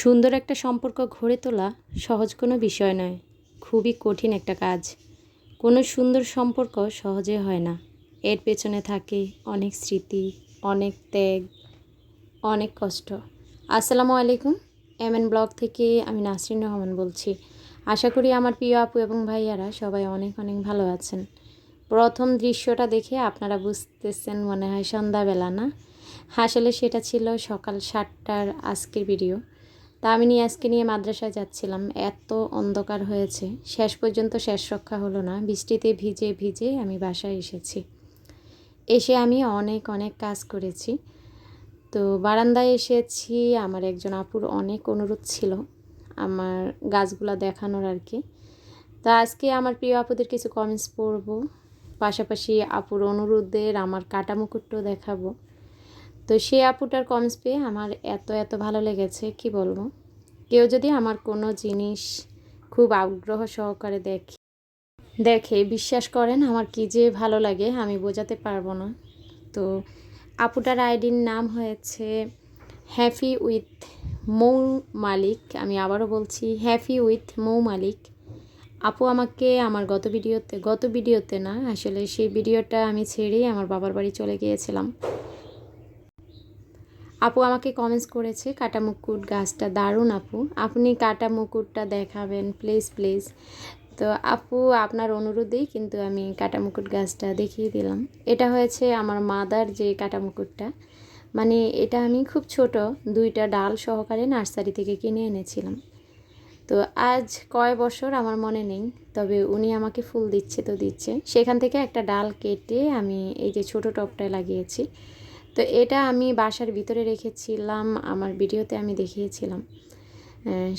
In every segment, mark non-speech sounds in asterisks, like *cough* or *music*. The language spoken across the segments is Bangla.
সুন্দর একটা সম্পর্ক গড়ে তোলা সহজ কোনো বিষয় নয়। খুবই কঠিন একটা কাজ। কোনো সুন্দর সম্পর্ক সহজে হয় না। এর পেছনে থাকে অনেক স্মৃতি, অনেক ত্যাগ, অনেক কষ্ট। আসসালামু আলাইকুম এম এন ব্লগ থেকে আমি নাসরিন রহমান বলছি। আশা করি আমার প্রিয় আপু এবং ভাইয়ারা সবাই অনেক অনেক ভালো আছেন। প্রথম দৃশ্যটা দেখে আপনারা বুঝতেছেন মনে হয় সন্ধ্যাবেলা, না? আসলে সেটা ছিল সকাল সাতটার আজকের ভিডিও তা আমি নিয়ে আজকে নিয়ে মাদ্রাসায় যাচ্ছিলাম। এত অন্ধকার হয়েছে। শেষ পর্যন্ত শেষ রক্ষা হলো না। বৃষ্টিতে ভিজে ভিজে আমি বাসায় এসেছি। এসে আমি অনেক অনেক কাজ করেছি। তো বারান্দায় এসেছি। আমার একজন আপুর অনেক অনুরোধ ছিল আমার গাছগুলা দেখানোর আর কি। তা আজকে আমার প্রিয় আপুদের কিছু কমেন্টস পড়ব। পাশাপাশি আপুর অনুরোধের আমার কাটা মুকুটও দেখাবো। তো সে আপুটার কমেন্টস পেয়ে আমার এত এত ভালো লেগেছে। কি বলব? কেউ যদি আমার কোনো জিনিস খুব আগ্রহ সহকারে দেখে দেখে, বিশ্বাস করেন, আমার কি যে ভালো লাগে, আমি বোঝাতে পারব না। তো আপুটার আইডির নাম হয়েছে হ্যাপি উইথ মৌ মালিক, আমি আবারও বলছি হ্যাপি উইথ মৌ মালিক। আপু আমাকে আমার গত ভিডিওতে গত ভিডিওতে না, আসলে সেই ভিডিওটা আমি ছেড়েই আমার বাবার বাড়ি চলে গিয়েছিলাম। আপু আমাকে কমেন্টস করেছে কাটা মুকুট গাছটা দারুণ আপু। আপনি কাটা মুকুটটা দেখাবেন প্লিজ প্লিজ তো আপু, আপনার অনুরোধেই কিন্তু আমি কাটা মুকুট গাছটা দেখিয়ে দিলাম। এটা হয়েছে আমার মাদার যে কাটা মুকুটটা মানে এটা আমি খুব ছোট, দুইটা ডাল সহকারে নার্সারি থেকে কিনে এনেছিলাম। তো আজ কয় বছর আমার মনে নেই, তবে উনি আমাকে ফুল দিচ্ছে তো দিচ্ছে। সেখান থেকে একটা ডাল কেটে আমি এই যে ছোট টপটায় লাগিয়েছি। তো এটা আমি বাসার ভিতরে রেখেছিলাম, আমার ভিডিওতে আমি দেখিয়েছিলাম।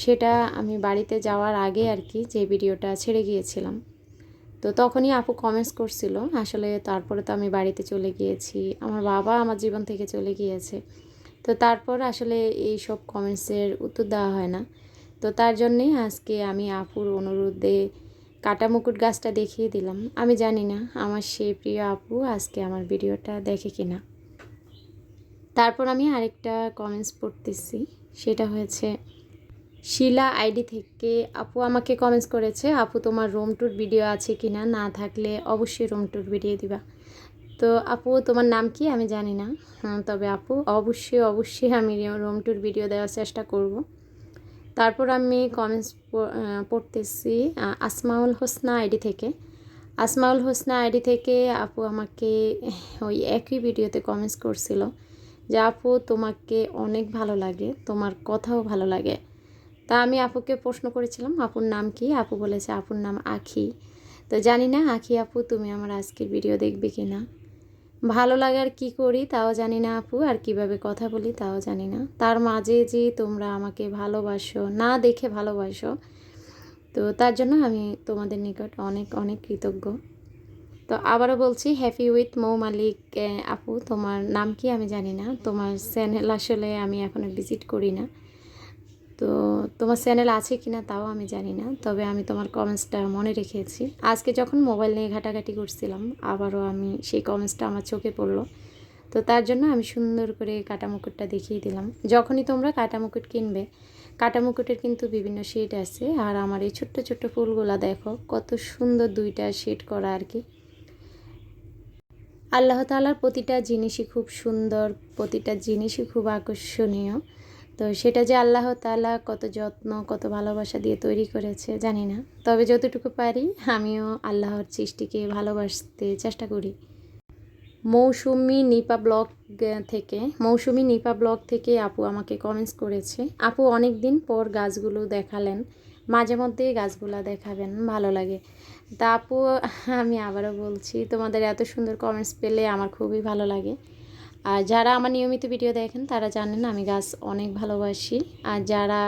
সেটা আমি বাড়িতে যাওয়ার আগে আর কি যে ভিডিওটা ছেড়ে গিয়েছিলাম। তো তখনই আপু কমেন্টস করছিল, আসলে তারপরে তো আমি বাড়িতে চলে গিয়েছি, আমার বাবা আমার জীবন থেকে চলে গিয়েছে। তো তারপর আসলে এই সব কমেন্টসের উত্তর দেওয়া হয় না। তো তার জন্যেই আজকে আমি আপুর অনুরোধে কাটা মুকুট গাছটা দেখিয়ে দিলাম। আমি জানি না আমার সেই প্রিয় আপু আজকে আমার ভিডিওটা দেখে কিনা। তারপর আমি আরেকটা কমেন্টস পড়তেছি। সেটা হয়েছে, শিলা আইডি থেকে আপু আমাকে কমেন্টস করেছে, আপু, তোমার রুম ট্যুর ভিডিও আছে কি না না থাকলে অবশ্যই রুম ট্যুর ভিডিও দিবা। তো আপু, তোমার নাম কি? আমি জানি না। তবে আপু, অবশ্যই অবশ্যই আমি রুম ট্যুর ভিডিও দেওয়ার চেষ্টা করব। তারপর আমি কমেন্টস পড়তেছি আসমাউল হোসনা আইডি থেকে। আসমাউল হোসনা আইডি থেকে আপু আমাকে ওই একই ভিডিওতে কমেন্টস করছিল। যে, আপু, তোমাকে অনেক ভালো লাগে, তোমার কথাও ভালো লাগে। তা আমি আপুকে প্রশ্ন করেছিলাম, আপুর নাম কি? আপু বলেছে, আপুর নাম আখি। তো জানি না, আখি আপু, তুমি আমার আজকের ভিডিও দেখবে কি না ভালো লাগার কি করি তাও জানি না আপু, আর কীভাবে কথা বলি তাও জানি না। তার মাঝে যে তোমরা আমাকে ভালোবাসো, না দেখে ভালোবাসো, তো তার জন্য আমি তোমাদের নিকট অনেক অনেক কৃতজ্ঞ। তো আবারও বলছি হ্যাপি উইথ মৌ মালিক আপু, তোমার নাম কি? আমি জানি না। তোমার চ্যানেল আসলে আমি এখনও ভিজিট করি না। তো তোমার চ্যানেল আছে কি না তাও আমি জানি না। তবে আমি তোমার কমেন্টসটা মনে রেখেছি। আজকে যখন মোবাইল নিয়ে ঘাটাঘাটি করছিলাম, আবারও আমি সেই কমেন্টসটা আমার চোখে পড়ল। তো তার জন্য আমি সুন্দর করে কাটা মুকুটটা দেখিয়ে দিলাম। যখনই তোমরা কাটা মুকুট কিনবে, কাটা মুকুটের কিন্তু বিভিন্ন শেড আছে। আর আমার এই ছোট্ট ছোট্ট ফুলগুলা দেখো, কত সুন্দর দুইটা শেড করা আর কি। আল্লাহ তালার প্রতিটা জিনিসই খুব সুন্দর, প্রতিটা জিনিসই খুব আকর্ষণীয়। তো সেটা যে আল্লাহ তালা কত যত্ন, কত ভালোবাসা দিয়ে তৈরি করেছে, জানি না। তবে যতটুকু পারি, আমিও আল্লাহর সৃষ্টিকে ভালোবাসতে চেষ্টা করি। মৌসুমি নিপা ব্লগ থেকে, মৌসুমি নিপা ব্লগ থেকে আপু আমাকে কমেন্টস করেছে। আপু অনেক দিন পর গাছগুলো দেখালেন, মাঝে মধ্যেই গাছগুলো দেখাবেন, ভালো লাগে। তা আপু আমি আবারও বলছি, তোমাদের এত সুন্দর কমেন্টস পেলে আমার খুবই ভালো লাগে। আর যারা আমার নিয়মিত ভিডিও দেখেন, তারা জানেন আমি গাছ অনেক ভালোবাসি। আর যারা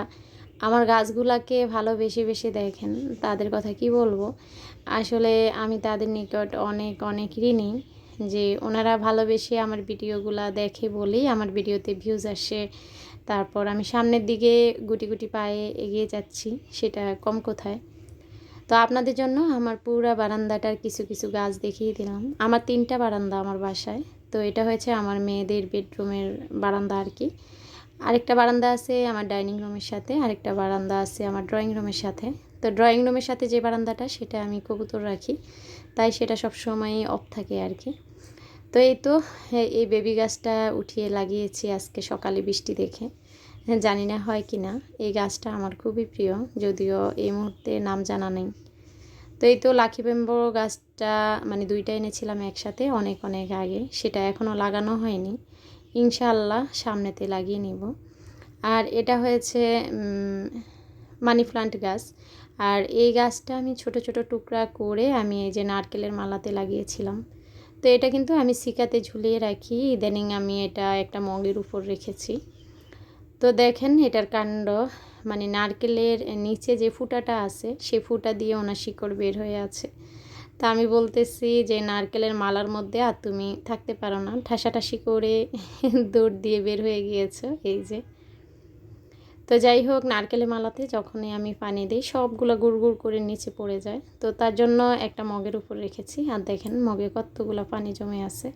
আমার গাছগুলাকে ভালো বেশি বেশি দেখেন, তাদের কথা কি বলব? আসলে আমি তাদের নিকট অনেক অনেক ঋণী যে ওনারা ভালোবেসে আমার ভিডিওগুলা দেখে বলেই আমার ভিডিওতে ভিউজ আসে। তারপর আমি সামনের দিকে গুটি গুটি পায়ে এগিয়ে যাচ্ছি, সেটা কম কোথায়? তো আপনাদের জন্য আমার পুরা বারান্দাটার কিছু কিছু গাছ দেখিয়ে দিলাম। আমার তিনটা বারান্দা আমার বাসায়। তো এটা হয়েছে আমার মেয়েদের বেডরুমের বারান্দা আর কি। আরেকটা বারান্দা আছে আমার ডাইনিং রুমের সাথে, আরেকটা বারান্দা আছে আমার ড্রয়িং রুমের সাথে। তো ড্রয়িং রুমের সাথে যে বারান্দাটা, সেটা আমি কবুতর রাখি। তাই সেটা সব সময় অফ থাকে আর কি। তো এই তো, এই বেবি গাছটা উঠিয়ে লাগিয়েছি আজকে সকালে বৃষ্টি দেখে। জানি না হয় কি না। এই গাছটা আমার খুবই প্রিয়, যদিও এই মুহূর্তে নাম জানা নেই। তো এই তো লাকি বেম্বো গাছটা মানে দুইটা এনেছিলাম একসাথে অনেক অনেক আগে। সেটা এখনও লাগানো হয়নি। ইনশাআল্লাহ সামনেতে লাগিয়ে নিব। আর এটা হয়েছে মানি প্লান্ট গাছ। আর এই গাছটা আমি ছোট ছোট টুকরা করে আমি এই যে নারকেলের মালাতে লাগিয়েছিলাম। তো এটা কিন্তু আমি শিকাতে ঝুলিয়ে রাখি। ইদানিং আমি এটা একটা মগের উপর রেখেছি। তো দেখেন এটার কাণ্ড মানে নারকেলের নিচে যে ফুটাটা আছে, সে ফুটা দিয়ে ওনার শিকড় বের হয়ে আছে। তা আমি বলতেছি যে নারকেলের মালার মধ্যে আর তুমি থাকতে পারো না ঠাসাঠাসি করে *laughs* দৌড় দিয়ে বের হয়ে গিয়েছো, এই যে। তো যাই হোক, নারকেলের মালাতে যখনই আমি পানি দিই, সবগুলো গুড় গুড় করে নিচে পড়ে যায়। তো তার জন্য একটা মগের উপর রেখেছি, আর দেখেন মগে কতগুলো পানি জমে আছে।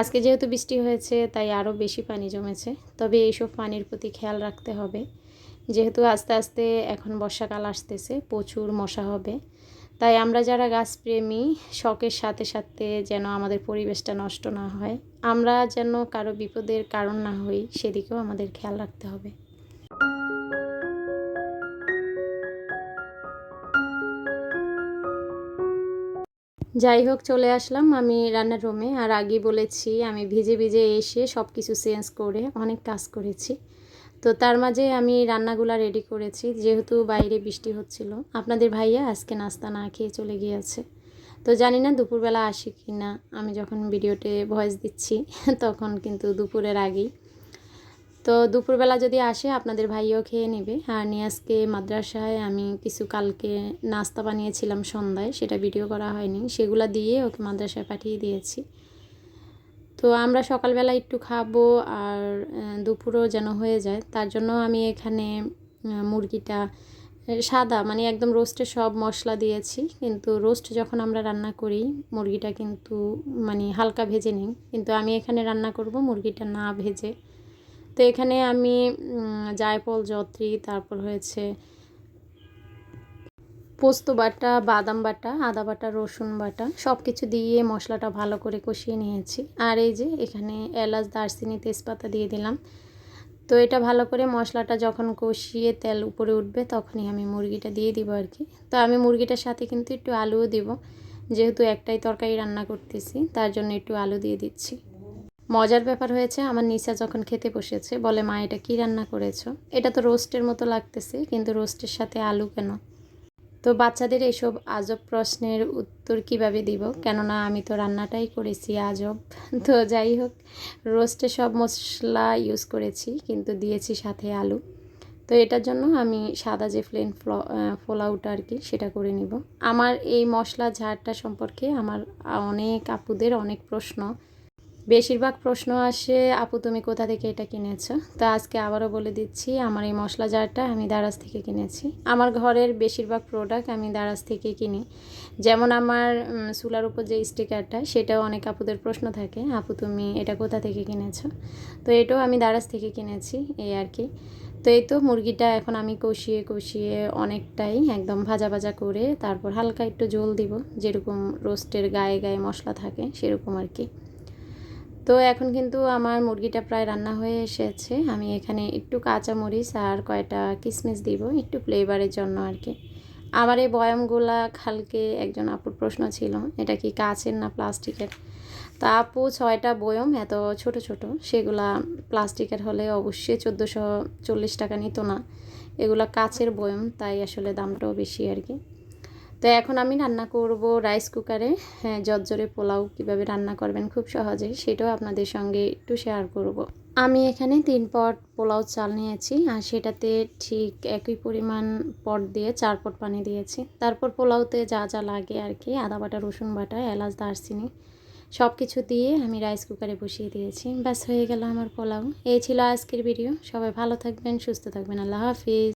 আজকে যেহেতু বৃষ্টি হয়েছে, তাই আরও বেশি পানি জমেছে। তবে এইসব পানির প্রতি খেয়াল রাখতে হবে। যেহেতু আস্তে আস্তে এখন বর্ষাকাল আসতেছে, প্রচুর মশা হবে। তাই আমরা যারা গাছপ্রেমী, শখের সাথে সাথে যেন আমাদের পরিবেশটা নষ্ট না হয়, আমরা যেন কারও বিপদের কারণ না হই, সেদিকেও আমাদের খেয়াল রাখতে হবে। যাই হোক, চলে আসলাম আমি রান্নার রুমে। আর আগে বলেছি, আমি ভিজে ভিজে এসে সব কিছু চেঞ্জ করে অনেক কাজ করেছি। তো তার মাঝে আমি রান্নাগুলা রেডি করেছি, যেহেতু বাইরে বৃষ্টি হচ্ছিল। আপনাদের ভাইয়া আজকে নাস্তা না খেয়ে চলে গিয়েছে। তো জানি না দুপুরবেলা আসি কি না আমি যখন ভিডিওতে ভয়েস দিচ্ছি, *laughs* তখন কিন্তু দুপুরের আগেই। তো দুপুরবেলা যদি আসে, আপনাদের ভাইও খেয়ে নেবে। আর নিয়াজকে মাদ্রাসায় আমি কিছু কালকে নাস্তা বানিয়েছিলাম সন্ধ্যায়, সেটা ভিডিও করা হয়নি। সেগুলো দিয়ে ওকে মাদ্রাসায় পাঠিয়ে দিয়েছি। তো আমরা সকালবেলা একটু খাব আর দুপুরও যেন হয়ে যায়। তার জন্য আমি এখানে মুরগিটা সাদা মানে একদম রোস্টে সব মশলা দিয়েছি। কিন্তু রোস্ট যখন আমরা রান্না করি, মুরগিটা কিন্তু মানে হালকা ভেজে নিই। কিন্তু আমি এখানে রান্না করব মুরগিটা না ভেজে। তো এখানে আমি জায়ফল জত্রি তারপর হয়েছে পোস্ত বাটা, বাদাম বাটা, আদা বাটা, রসুন বাটা সব কিছু দিয়ে মশলাটা ভালো করে কষিয়ে নিয়েছি। আর এই যে এখানে এলাচ, দারচিনি, তেজপাতা দিয়ে দিলাম। তো এটা ভালো করে মশলাটা যখন কষিয়ে তেল উপরে উঠবে তখনই আমি মুরগিটা দিয়ে দিব আর কি। তো আমি মুরগিটার সাথে কিন্তু একটু আলুও দিব, যেহেতু একটাই তরকারি রান্না করতেছি, তার জন্য একটু আলু দিয়ে দিচ্ছি। মজার ব্যাপার হয়েছে, আমার নিশা যখন খেতে বসেছে, বলে, মা, এটা কী রান্না করেছ? এটা তো রোস্টের মতো লাগতেছে, কিন্তু রোস্টের সাথে আলু কেন? তো বাচ্চাদের এইসব আজব প্রশ্নের উত্তর কীভাবে দিব? কেননা আমি তো রান্নাটাই করেছি আজব। *laughs* তো যাই হোক, রোস্টে সব মশলা ইউজ করেছি, কিন্তু দিয়েছি সাথে আলু। তো এটার জন্য আমি সাদা যে প্লেন ফোলাউটা আর কি, সেটা করে নিব। আমার এই মশলা ঝাড়টা সম্পর্কে আমার অনেক আপুদের অনেক প্রশ্ন। বেশিরভাগ প্রশ্ন আসে, আপু, তুমি কোথা থেকে এটা কিনেছো? তো আজকে আবারও বলে দিচ্ছি, আমার এই মশলা জারটা আমি দারাজ থেকে কিনেছি। আমার ঘরের বেশিরভাগ প্রোডাক্ট আমি দারাজ থেকে কিনি। যেমন আমার চুলার উপর যে স্টিকারটা সেটাও অনেক আপুদের প্রশ্ন থাকে, আপু, তুমি এটা কোথা থেকে কিনেছো? তো এটাও আমি দারাজ থেকে কিনেছি, এই আর কি। তো এই তো মুরগিটা এখন আমি কষিয়ে কষিয়ে অনেকটাই একদম ভাজা ভাজা করে তারপর হালকা একটু জল দিব, যেরকম রোস্টের গায়ে গায়ে মশলা থাকে, সেরকম আর কি। তো এখন কিন্তু আমার মুরগিটা প্রায় রান্না হয়ে এসেছে। আমি এখানে একটু কাঁচা মরিচ আর কয়টা কিশমিশ দিব, একটু ফ্লেভারের জন্য আর কি আমার এই বয়ামগুলা খালকে একজন আপুর প্রশ্ন ছিল, এটা কি কাঁচের না প্লাস্টিকের? তা আপু ছয়টা বয়ম, এত ছোট ছোট, সেগুলা প্লাস্টিকের হলে অবশ্যই চোদ্দোশো চল্লিশ টাকা নিত না। এগুলা কাচের বয়ম, তাই আসলে দামটাও বেশি আর কি তো এখন আমি রান্না করব রাইস কুকারে হ্যাঁ জর্জরে পোলাও কীভাবে রান্না করবেন খুব সহজে সেটাও আপনাদের সঙ্গে একটু শেয়ার করব। আমি এখানে তিন পট পোলাও চাল নিয়েছি আর সেটাতে ঠিক একই পরিমাণ পট দিয়ে চার পট পানি দিয়েছি। তারপর পোলাওতে যা যা লাগে আর কি, আদা বাটা, রসুন বাটা, এলাচ, দারচিনি সব কিছু দিয়ে আমি রাইস কুকারে বসিয়ে দিয়েছি। ব্যাস, হয়ে গেল আমার পোলাও। এই ছিল আজকের ভিডিও সবাই ভালো থাকবেন, সুস্থ থাকবেন। আল্লাহ হাফিজ।